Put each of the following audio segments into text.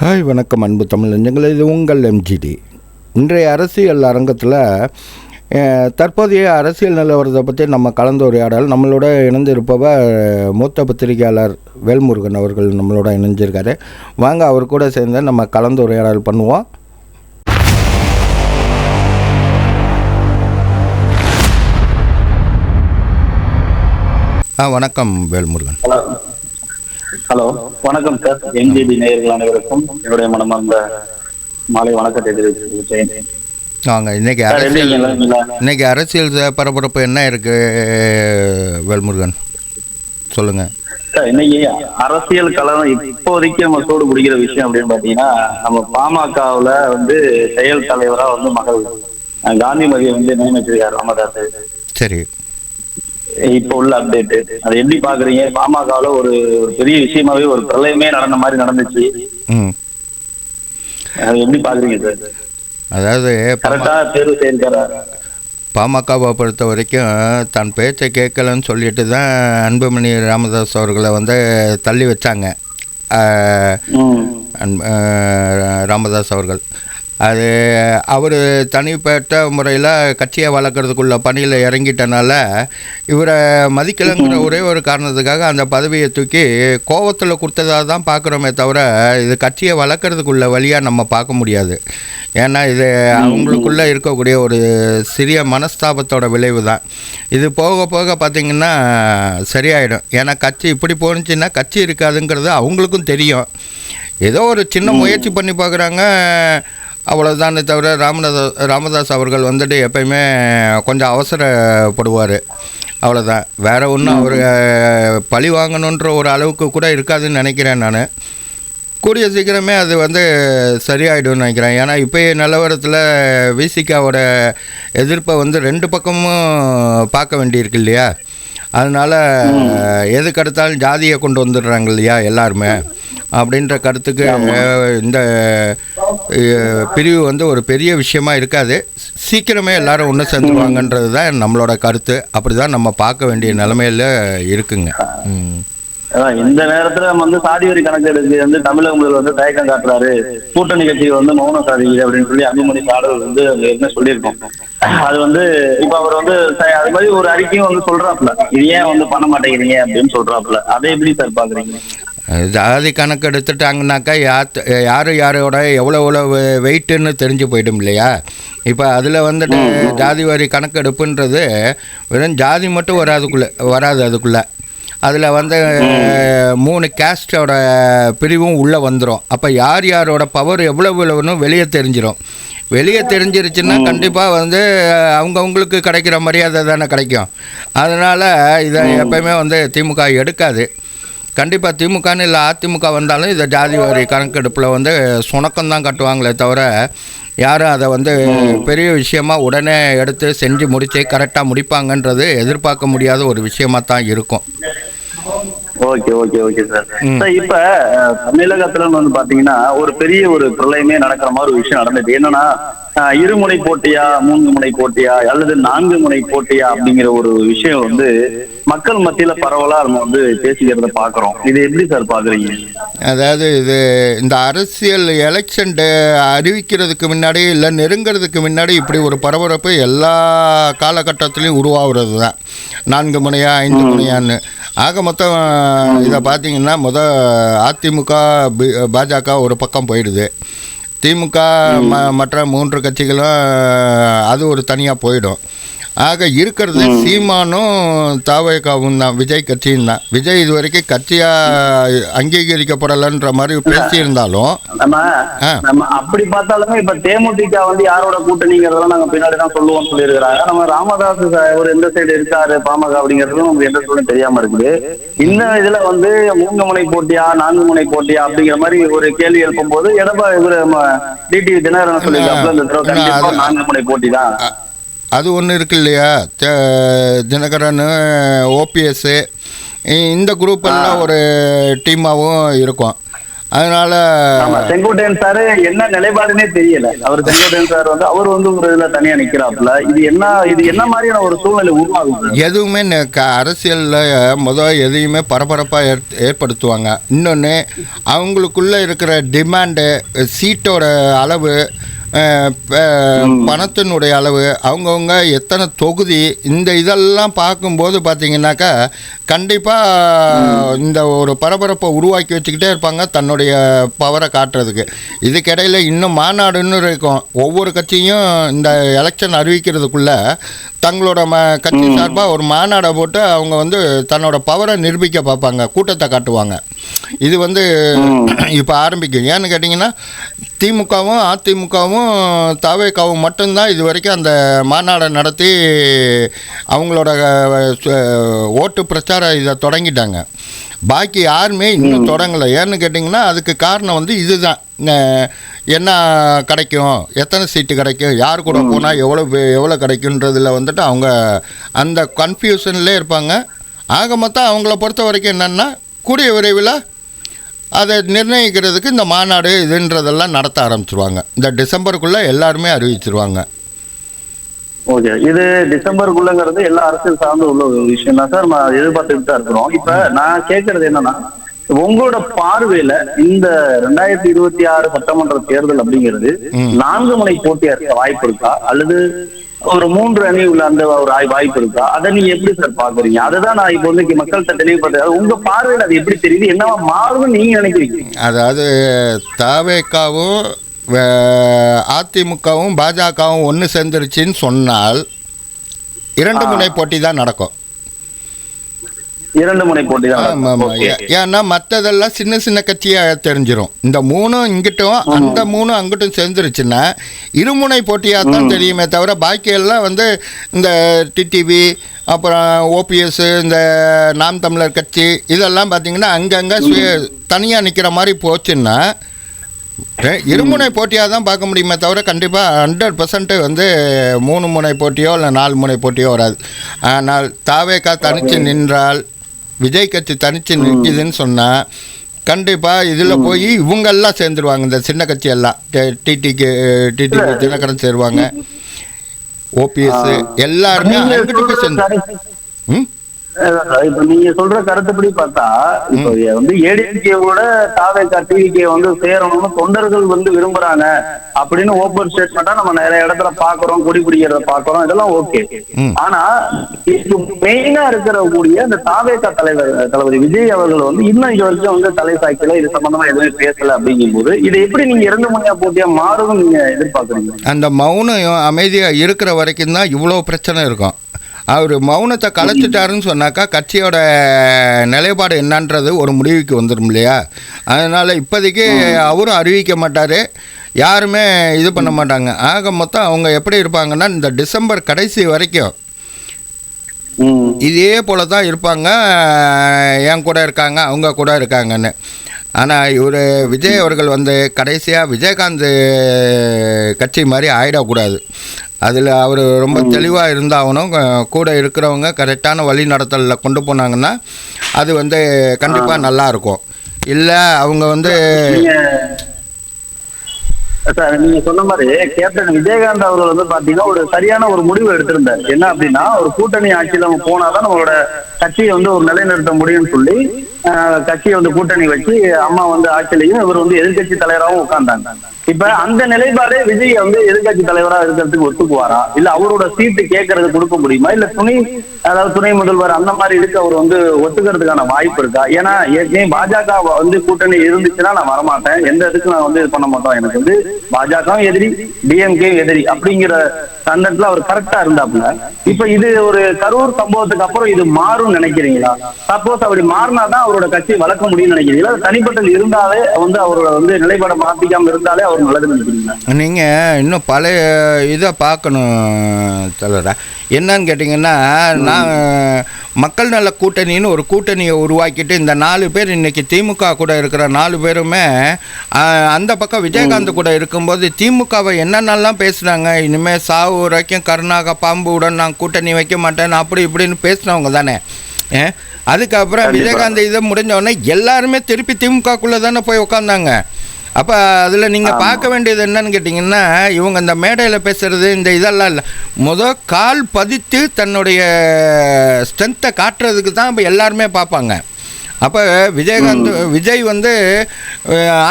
Hi வணக்கம் அன்பு தமிழ் நெஞ்சங்களே. இது உங்கள் எம்ஜிடி இன்றைய அரசியல் அரங்கத்தில் தற்போதைய அரசியல் நிலவரத்தை பற்றி நம்ம கலந்துரையாடல். நம்மளோட இணைந்திருப்பவர் மூத்த பத்திரிகையாளர் வேல்முருகன் அவர்கள் நம்மளோட இணைஞ்சிருக்காரு. வாங்க அவர் கூட சேர்ந்து நம்ம கலந்துரையாடல் பண்ணுவோம். ஆ வணக்கம் வேல்முருகன். ஹலோ வணக்கம் சார். என்ஜிபி நேயர்கள் அனைவருக்கும் என்னுடைய மனமார்ந்த மாலை வணக்கத்தை தெரிவிச்சுக்கிறேன். வாங்க இன்னைக்கு அரசியல்? இன்னைக்கு அரசியல் பரபரப்பு என்ன இருக்கு வேல்முருகன்? சொல்லுங்க. சார் இன்னைக்கு அரசியல் களம் இப்போதைக்கு நம்ம சூடு பிடிக்கிற விஷயம் அப்படின்னு பாத்தீங்கன்னா நம்ம பாமகவுல வந்து செயல் தலைவரா வந்து மகள் அஹ், காந்திமதியை வந்து நியமிச்சிருக்காரு ராமதாஸ் சரி. இப்போ உள்ள அப்டேட் அதை எப்படி பாக்குறீங்க பாமகவுல ஒரு ஒரு பெரிய விஷயமாவே ஒரு பிரளயமே நடந்த மாதிரி நடந்துச்சு. அதை எப்படி பாக்குறீங்க சார்? அதாவது கரெக்டா தேர்வு செய்திருக்காரு? பாமகவை பொறுத்த வரைக்கும் தன் பேச்சை கேட்கலன்னு சொல்லிட்டு தான் அன்புமணி ராமதாஸ் அவர்களை வந்து தள்ளி வச்சாங்க. ராமதாஸ் அவர்கள். அது அவர் தனிப்பட்ட முறையில் கட்சியை வளர்க்குறதுக்குள்ள பணியில் இறங்கிட்டனால இவரை மதிக்கலைங்கிற ஒரே ஒரு காரணத்துக்காக அந்த பதவியை தூக்கி கோவத்தில் கொடுத்ததாக தான் பார்க்குறோமே தவிர இது கட்சியை வளர்க்குறதுக்குள்ள வழியாக நம்ம பார்க்க முடியாது. ஏன்னா இது அவங்களுக்குள்ளே இருக்கக்கூடிய ஒரு சிறிய மனஸ்தாபத்தோட விளைவு தான் இது போக போக பார்த்திங்கன்னா சரியாயிடும். ஏன்னா கட்சி இப்படி போணுச்சுன்னா கட்சி இருக்காதுங்கிறது அவங்களுக்கும் தெரியும். ஏதோ ஒரு சின்ன முயற்சி பண்ணி பார்க்குறாங்க அவ்வளோதானே தவிர ராமதாஸ் ராமதாஸ் அவர்கள் வந்துட்டு எப்பயுமே கொஞ்சம் அவசரப்படுவார். அவ்வளோதான் வேற ஒன்றும் அவர் பழி வாங்கணுன்ற ஒரு அளவுக்கு கூட இருக்காதுன்னு நினைக்கிறேன் நான். கூடிய சீக்கிரமே அது வந்து சரியாயிடும்னு நினைக்கிறேன். ஏன்னா இப்போயே நிலவரத்தில் விசிகாவோட எதிர்ப்பை வந்து ரெண்டு பக்கமும் பார்க்க வேண்டியிருக்கு இல்லையா? அதனால் எதுக்கு எடுத்தாலும் ஜாதியை கொண்டு வந்துடுறாங்க இல்லையா எல்லாருமே? அப்படின்ற கருத்துக்கு இந்த பிரிவு வந்து ஒரு பெரிய விஷயமா இருக்காது. சீக்கிரமே எல்லாரும் ஒன்று சேர்ந்துருவாங்கன்றது தான் நம்மளோட கருத்து. அப்படி தான் நம்ம பார்க்க வேண்டிய நிலமையில இருக்குங்க. ம். இந்த நேரத்துல நம்ம வந்து சாதி வரி கணக்கெடுக்கு வந்து தமிழக முதல்வர் வந்து தயக்கம் காட்டுறாரு. கூட்டணி கட்சிகள் வந்து மௌனம் சாதிக்குது அப்படின்னு சொல்லி அன்புமணி சாடல் வந்து என்ன சொல்லியிருக்கோம். அது வந்து இப்ப அவர் வந்து அது மாதிரி ஒரு அறிக்கையும் வந்து சொல்றாப்புல. இது ஏன் வந்து பண்ண மாட்டேங்கிறீங்க அப்படின்னு சொல்றாப்புல. அதை எப்படி சார் பாக்குறீங்க? ஜாதி கணக்கு எடுத்துட்டாங்கனாக்கா யாத் யார் யாரோட எவ்வளோ எவ்வளோ வெயிட்டுன்னு தெரிஞ்சு போயிடும் இல்லையா? இப்போ அதில் வந்துட்டு ஜாதி வாரி கணக்கெடுப்புன்றது வெறும் ஜாதி மட்டும் வராதுக்குள்ளே வராது அதுக்குள்ளே. அதில் வந்து மூணு கேஸ்டோட பிரிவும் உள்ளே வந்துடும் அப்போ யார் யாரோட பவர் எவ்வளோ எவ்வளோன்னு வெளியே தெரிஞ்சிடும் வெளியே தெரிஞ்சிருச்சுன்னா கண்டிப்பாக வந்து அவங்கவுங்களுக்கு கிடைக்கிற மரியாதை தானே கிடைக்கும். அதனால் இதை எப்பயுமே வந்து திமுக எடுக்காது. கண்டிப்பாக திமுகன்னு இல்லை அதிமுக வந்தாலும் இதை ஜாதி வாரி கணக்கெடுப்பில் வந்து சுணக்கம் தான் கட்டுவாங்களே தவிர யாரும் அதை வந்து பெரிய விஷயமா உடனே எடுத்து செஞ்சு முடித்து கரெக்டாக முடிப்பாங்கன்றது எதிர்பார்க்க முடியாத ஒரு விஷயமா தான் இருக்கும். Okay okay okay sir. Sir இப்ப தமிழகத்துல வந்து பாத்தீங்கன்னா ஒரு பெரிய ஒரு பிரளயமே நடக்கிற மாதிரி ஒரு விஷயம் நடந்தது. என்னன்னா இருமுனை போட்டியா மூன்று முனை போட்டியா அல்லது நான்கு முனை போட்டியா அப்படிங்கிற ஒரு விஷயம் வந்து மக்கள் மத்தியில பரவலா நம்ம வந்து பேசிக்கிறத பாக்குறோம். இது எப்படி சார் பாக்குறீங்க? அதாவது இது இந்த அரசியல் எலெக்ஷன் அறிவிக்கிறதுக்கு முன்னாடி இல்லை நெருங்கிறதுக்கு முன்னாடி இப்படி ஒரு பரபரப்பு எல்லா காலகட்டத்திலையும் உருவாகிறது தான் நான்கு முனையா ஐந்து முனையான்னு ஆக மொத்தம் இதை பார்த்தீங்கன்னா முத அதிமுக பாஜக ஒரு பக்கம் போயிடுது. திமுக மற்ற மூன்று கட்சிகளும் அது ஒரு தனியாக போயிடும். ஆக இருக்கிறது சீமானும் தாவகாவும் தான் விஜய் கட்சியும் தான். விஜய் இது வரைக்கும் கட்சியாக அங்கீகரிக்கப்படலைன்ற மாதிரி பேசியிருந்தாலும் நம்ம. நம்ம அப்படி பார்த்தாலுமே இப்ப தேமுதிக வந்து யாரோட கூட்டணிங்கிறதெல்லாம் நாங்க பின்னாடி தான் சொல்லுவோம்னு சொல்லியிருக்கிறாங்க. நம்ம ராமதாஸ் ஒரு எந்த சைடு இருக்காரு பாமக அப்படிங்கிறதும் நமக்கு எந்த சொல்லும் தெரியாம இருக்குது. இந்த இதுல வந்து மூன்று முனை போட்டியா நான்கு முனை போட்டியா அப்படிங்கிற மாதிரி ஒரு கேள்வி எழுப்பும் போது எடப்பா இவரு டிடிவி தினகரன் அது- நான்கு முனை போட்டி தான். அது ஒன்று இருக்கு இல்லையா? தினகரன் ஓபிஎஸ்ஸு இந்த குரூப் எல்லாம் ஒரு டீமாகவும் இருக்கும். அதனால செங்கோட்டையன் சார் என்ன நிலைப்பாடுனே தெரியல. அவர் செங்கோட்டையன் சார் வந்து அவர் வந்து ஒரு இதுல தனியா நிக்கிறாப்புல. இது என்ன இது என்ன மாதிரியான ஒரு சூழ்நிலை உருவாகுது? எதுவுமே அரசியல்ல முதல் எதையுமே பரபரப்பாக ஏற் ஏற்படுத்துவாங்க. இன்னொன்று அவங்களுக்குள்ள இருக்கிற டிமாண்டு சீட்டோட அளவு பணத்தினுடைய அளவு அவங்கவுங்க எத்தனை தொகுதி இந்த இதெல்லாம் பார்க்கும்போது பார்த்தீங்கன்னாக்கா கண்டிப்பாக இந்த ஒரு பரபரப்பை உருவாக்கி வச்சுக்கிட்டே இருப்பாங்க தன்னுடைய பவரை காட்டுறதுக்கு. இதுக்கிடையில் இன்னும் மாநாடுன்னு இருக்கும். ஒவ்வொரு கட்சியும் இந்த எலெக்ஷன் அறிவிக்கிறதுக்குள்ள தங்களோட ம கட்சி சார்பாக ஒரு மாநாடை போட்டு அவங்க வந்து தன்னோட பவரை நிரூபிக்க பார்ப்பாங்க கூட்டத்தை காட்டுவாங்க. இது வந்து இப்போ ஆரம்பிக்கும். ஏன்னு கேட்டிங்கன்னா திமுகவும் அதிமுகவும் தாவேக்காவும் மட்டும்தான் இது வரைக்கும் அந்த மாநாடை நடத்தி அவங்களோட ஓட்டு பிரச்சார இதை தொடங்கிட்டாங்க. பாக்கி யாருமே இன்னும் தொடங்கலை. ஏன்னு கேட்டிங்கன்னா அதுக்கு காரணம் வந்து இதுதான். என்ன கிடைக்கும்? எத்தனை சீட்டு கிடைக்கும்? யார் கூட போனால் எவ்வளோ எவ்வளோ கிடைக்குன்றதுல வந்துட்டு அவங்க அந்த கன்ஃபியூஷன்லேயே இருப்பாங்க. ஆக மொத்தம் அவங்கள பொறுத்த வரைக்கும் என்னென்னா கூடிய விரைவில் அதை நிர்ணயிக்கிறதுக்கு இந்த மாநாடு இதுன்றதெல்லாம் நடத்த ஆரம்பிச்சிருவாங்க. இந்த டிசம்பருக்குள்ளே எல்லாருமே அறிவிச்சிருவாங்க. ஓகே. இது டிசம்பருக்குள்ளங்கிறது எல்லா அரசியல் சார்ந்து உள்ள ஒரு விஷயம் தான் சார். நம்ம எதிர்பார்த்துட்டு தான் இருக்கிறோம். இப்ப நான் கேட்கறது என்னன்னா உங்களோட பார்வையில இந்த ரெண்டாயிரத்தி இருபத்தி ஆறு சட்டமன்ற தேர்தல் அப்படிங்கிறது நான்கு முனை போட்டியா இருக்க வாய்ப்பு இருக்கா? அல்லது ஒரு மூன்று அணி உள்ள அந்த ஒரு வாய்ப்பு இருக்கா? அதை நீங்க எப்படி சார் பாக்குறீங்க? அதுதான் நான் இப்போ வந்து மக்கள்கிட்ட தெளிவுபடுத்த உங்க பார்வையில அது எப்படி தெரியுது? என்னவா மாறும்னு நீங்க நினைக்கிறீங்க? அதாவது தாவேக்காவும் அதிமுகவும் பாஜகவும் ஒன்று சேர்ந்துருச்சுன்னு சொன்னால் இரண்டு முனை போட்டி தான் நடக்கும். இரண்டு முனை போட்டி தான். ஏன்னா மற்றதெல்லாம் சின்ன சின்ன கட்சியாக தெரிஞ்சிரும். இந்த மூணும் இங்கிட்டும் அந்த மூணும் அங்கிட்டும் சேர்ந்துருச்சுன்னா இருமுனை போட்டியாக தான் தெரியுமே தவிர பாக்கியெல்லாம் வந்து இந்த டிடிவி அப்புறம் ஓபிஎஸ் இந்த நாம் தமிழர் கட்சி இதெல்லாம் பார்த்தீங்கன்னா அங்கங்கே தனியாக நிற்கிற மாதிரி போச்சுன்னா இருமுனை போட்டியாக தான் பார்க்க முடியுமே தவிர கண்டிப்பாக ஹண்ட்ரட் பர்சன்ட் வந்து மூணு முனை போட்டியோ இல்லை நாலு முனை போட்டியோ வராது. ஆனால் தாவேக்கா தனித்து நின்றால் விஜய் கட்சி தனித்து நிற்கிதுன்னு சொன்னால் கண்டிப்பாக இதில் போய் இவங்கெல்லாம் சேர்ந்துருவாங்க இந்த சின்ன கட்சி எல்லாம் டிடிக்கு டிடி தினகரன் சேருவாங்க. ஓபிஎஸ் எல்லாருமே அங்கிட்டு போய் சேர்ந்து ம்? இப்ப நீங்க சொல்ற கருத்துப்படி பார்த்தா இப்ப வந்து ஏடிஎம்கேவோட தாவேக்கா டிவிகே வந்து சேரணும்னு தொண்டர்கள் வந்து விரும்புறாங்க அப்படின்னு ஓப்பன் ஸ்டேட்மெண்டா நம்ம நிறைய இடத்துல பாக்குறோம் கொடி பிடிக்கிறத பாக்குறோம் இதெல்லாம் ஓகே. ஆனா இது மெயினா இருக்கிற கூடிய இந்த தாவேக்கா தலைவர் தளபதி விஜய் அவர்கள் வந்து இன்னும் இது வரைக்கும் வந்து தலை சாய்க்கல இது சம்பந்தமா எதுவுமே பேசல அப்படிங்கும்போது இதை எப்படி நீங்க இரண்டு மணியா போட்டியா மாறும்னு நீங்க எதிர்பார்க்கறீங்க? அந்த மௌனம் அமைதியாக இருக்கிற வரைக்கும் தான் இவ்வளோ பிரச்சனை இருக்கும். அவர் மௌனத்தை கலைச்சிட்டாருன்னு சொன்னாக்கா கட்சியோட நிலைப்பாடு என்னன்றது ஒரு முடிவுக்கு வந்துடும் இல்லையா? அதனால் இப்போதைக்கு அவரும் அறிவிக்க மாட்டார். யாருமே இது பண்ண மாட்டாங்க. ஆக மொத்தம் அவங்க எப்படி இருப்பாங்கன்னா இந்த டிசம்பர் கடைசி வரைக்கும். இதே போல தான் இருப்பாங்க. என் கூட இருக்காங்க அவங்க கூட இருக்காங்கன்னு. ஆனால் இவர் விஜய் அவர்கள் வந்து கடைசியாக விஜயகாந்த் கட்சி மாதிரி ஆயிடக்கூடாது. அதில் அவர் ரொம்ப தெளிவாக இருந்தாகணும். கூட இருக்கிறவங்க கரெக்டான வழி நடத்தலில் கொண்டு போனாங்கன்னா அது வந்து கண்டிப்பாக நல்லா இருக்கும். இல்லை அவங்க வந்து சார் நீங்க சொன்ன மாதிரி கேப்டன் விஜயகாந்த் அவர்கள் வந்து பாத்தீங்கன்னா ஒரு சரியான ஒரு முடிவு எடுத்திருந்தார். என்ன அப்படின்னா ஒரு கூட்டணி ஆட்சியில நம்ம போனாதான் நம்மளோட கட்சியை வந்து ஒரு நிலைநிறுத்த முடியும்னு சொல்லி கட்சியை வந்து கூட்டணி வச்சு அம்மா வந்து ஆட்சியிலையும் இவர் வந்து எதிர்க்கட்சி தலைவராகவும் உட்கார்ந்தாங்க. இப்ப அந்த நிலைப்பாடு விஜய் வந்து எதிர்க்கட்சி தலைவரா இருக்கிறதுக்கு ஒத்துக்குவாரா? இல்ல அவரோட சீட்டு கேட்கறது கொடுக்க முடியுமா? இல்ல துணை அதாவது துணை முதல்வர் அந்த மாதிரி இருக்கு அவர் வந்து ஒத்துக்கிறதுக்கான வாய்ப்பு இருக்கா? ஏன்னா ஏற்கனவே பாஜக வந்து கூட்டணி இருந்துச்சுன்னா நான் வரமாட்டேன். எந்த இதுக்கு நான் வந்து இது பண்ண மாட்டோம். எனக்கு வந்து பாஜகவும் எதிரி டிஎம்கே எதிரி அப்படிங்கிற சந்தத்துல அவர் கரெக்டா இருந்தாப்புல. இப்ப இது ஒரு கரூர் சம்பவத்துக்கு அப்புறம் இது மாறும் நினைக்கிறீங்களா? சப்போஸ் அப்படி மாறினாதான் அவர் அவரோட கட்சி வளர்க்க முடியும்னு நினைக்கிறீங்களா? தனிப்பட்டது இருந்தாலே வந்து அவரோட வந்து நிலைப்பாடை மாத்திக்காம இருந்தாலே அவர் நல்லதுன்னு நினைக்கிறீங்களா? நீங்கள் இன்னும் பழைய இதை பார்க்கணும் தலைவரா என்னன்னு கேட்டிங்கன்னா நான் மக்கள் நல கூட்டணின்னு ஒரு கூட்டணியை உருவாக்கிட்டு இந்த நாலு பேர் இன்னைக்கு திமுக கூட இருக்கிற நாலு பேருமே அந்த பக்கம் விஜயகாந்த் கூட இருக்கும்போது திமுகவை என்னென்னலாம் பேசுனாங்க? இனிமேல் சாவு வரைக்கும் கருணாக பாம்புடன் நான் கூட்டணி வைக்க மாட்டேன் அப்படி இப்படின்னு பேசினவங்க தானே. அதுக்கப்புறம். விஜயகாந்த் இதை முடிஞ்ச உடனே எல்லாருமே திருப்பி திமுகக்குள்ளே தானே போய் உட்காந்தாங்க அப்போ அதில் நீங்கள் பார்க்க வேண்டியது என்னன்னு கேட்டிங்கன்னா இவங்க இந்த மேடையில் பேசுகிறது இந்த இதெல்லாம் இல்லை. முத கால் பதித்து தன்னுடைய ஸ்ட்ரென்த்தை காட்டுறதுக்கு தான் இப்போ எல்லாருமே பார்ப்பாங்க. அப்போ விஜயகாந்த் விஜய் வந்து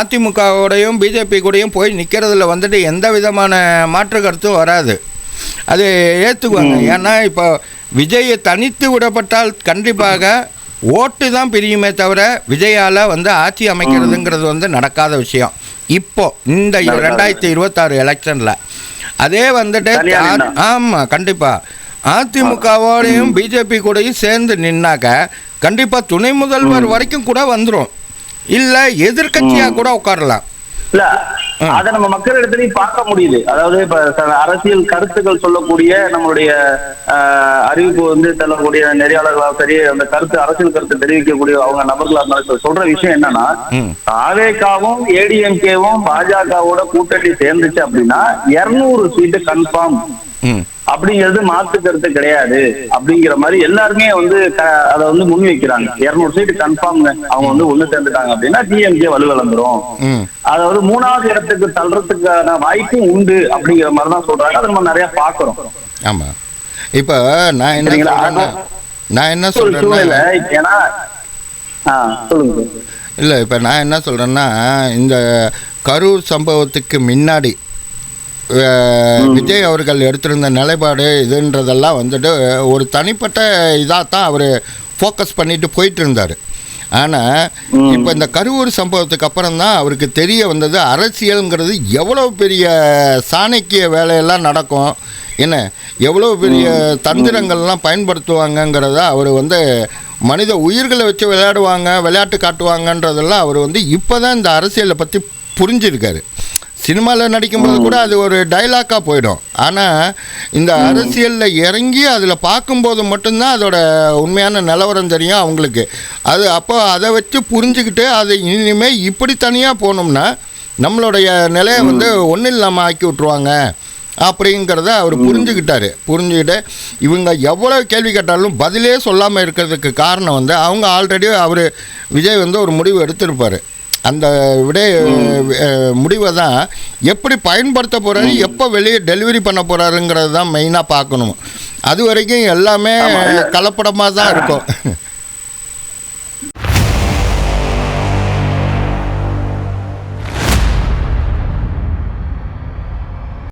அதிமுகவோடையும் பிஜேபி கூடயும் போய் நிற்கிறதுல வந்துட்டு எந்த விதமான மாற்று கருத்தும் வராது. அது ஏற்றுக்குவாங்க ஏன்னா இப்போ விஜயை தனித்து விடப்பட்டால் கண்டிப்பாக ஓட்டு தான் பிரியுமே தவிர விஜயால் வந்து ஆட்சி அமைக்கிறதுங்கிறது வந்து நடக்காத விஷயம். இப்போ இந்த. ரெண்டாயிரத்தி இருபத்தாறு எலெக்ஷனில். அதே வந்துட்டு. ஆமாம் கண்டிப்பாக அதிமுகவோடையும் பிஜேபி கூடயும் சேர்ந்து நின்னாக்க கண்டிப்பாக துணை முதல்வர் வரைக்கும் கூட வந்துடும் இல்லை எதிர்க்கட்சியாக கூட உட்காரலாம். இல்ல அத நம்ம மக்கள் இடத்துலயும் பார்க்க முடியுது. அதாவது இப்ப அரசியல் கருத்துக்கள் சொல்லக்கூடிய நம்மளுடைய அறிவிப்பு வந்து செல்லக்கூடிய நெறியாளர்களாக சரி அந்த கருத்து அரசியல் கருத்து தெரிவிக்கக்கூடிய அவங்க நபர்களா இருந்தாலும் சொல்ற விஷயம் என்னன்னா ம். ஆவேகாவும் ஏடிஎம்கேவும் பாஜகவோட கூட்டணி சேர்ந்துச்சு அப்படின்னா இருநூறு சீட்டு கன்ஃபார்ம் அப்படிங்கிறது மாற்று கருத்து கிடையாது. அப்படிங்கிற மாதிரி எல்லாருமே வந்து அதை வந்து முன் வைக்கிறாங்க. இருநூறு சீட்டு கன்ஃபார்ம் அவங்க வந்து ஒண்ணு சேர்ந்துட்டாங்க அப்படின்னா டிஎம்கே வலுவிழந்துரும். அதாவது மூணாவது இடத்துக்கு தள்ளுறதுக்கான வாய்ப்பும் உண்டு அப்படிங்கிற மாதிரி தான் சொல்றாங்க. அதை நம்ம நிறைய பாக்குறோம் ஆமாம் இப்போ நான் என்ன? சொல்றேன்னா நான் என்ன சொல்கிறேன்னா ஏன்னா சொல்லுங்க. இல்லை இப்போ நான் என்ன சொல்கிறேன்னா இந்த கரூர் சம்பவத்துக்கு முன்னாடி விஜய் அவர்கள் எடுத்திருந்த நிலைப்பாடு இதுன்றதெல்லாம் வந்துட்டு ஒரு தனிப்பட்ட இதாக தான் அவர் ஃபோக்கஸ் பண்ணிட்டு போயிட்டு இருந்தார் ஆனால் இப்போ இந்த கரூர் சம்பவத்துக்கு அப்புறம் தான் அவருக்கு தெரிய வந்தது அரசியலுங்கிறது எவ்வளோ பெரிய சாணக்கிய வேலையெல்லாம் நடக்கும் என்ன எவ்வளோ பெரிய தந்திரங்கள்லாம் பயன்படுத்துவாங்கங்கிறத அவர் வந்து மனித உயிர்களை வச்சு விளையாடுவாங்க விளையாட்டு காட்டுவாங்கன்றதெல்லாம் அவர் வந்து இப்போ தான் இந்த அரசியலை பற்றி புரிஞ்சிருக்காரு. சினிமாவில் நடிக்கும்போது கூட அது ஒரு டைலாக்காக போயிடும். ஆனால் இந்த அரசியலில் இறங்கி அதில் பார்க்கும்போது மட்டும்தான் அதோட உண்மையான நிலவரம் தெரியும் அவங்களுக்கு. அது அப்போ அதை வச்சு புரிஞ்சுக்கிட்டு அது இனிமேல் இப்படி தனியாக போனோம்னா நம்மளுடைய நிலையை வந்து ஒன்றும் இல்லாமல் ஆக்கி விட்ருவாங்க அப்படிங்கிறத அவர் புரிஞ்சுக்கிட்டாரு. புரிஞ்சுக்கிட்டு இவங்க எவ்வளோ கேள்வி கேட்டாலும் பதிலே சொல்லாமல் இருக்கிறதுக்கு காரணம் வந்து அவங்க ஆல்ரெடி அவர் விஜய் வந்து ஒரு முடிவு எடுத்திருப்பார். அந்த விட முடிவை தான் எப்படி பயன்படுத்த போகிறாரு எப்போ வெளியே டெலிவரி பண்ண போகிறாருங்கிறது தான் மெயினாக பார்க்கணும். அது வரைக்கும் எல்லாமே. கலப்படமாக தான் இருக்கும்.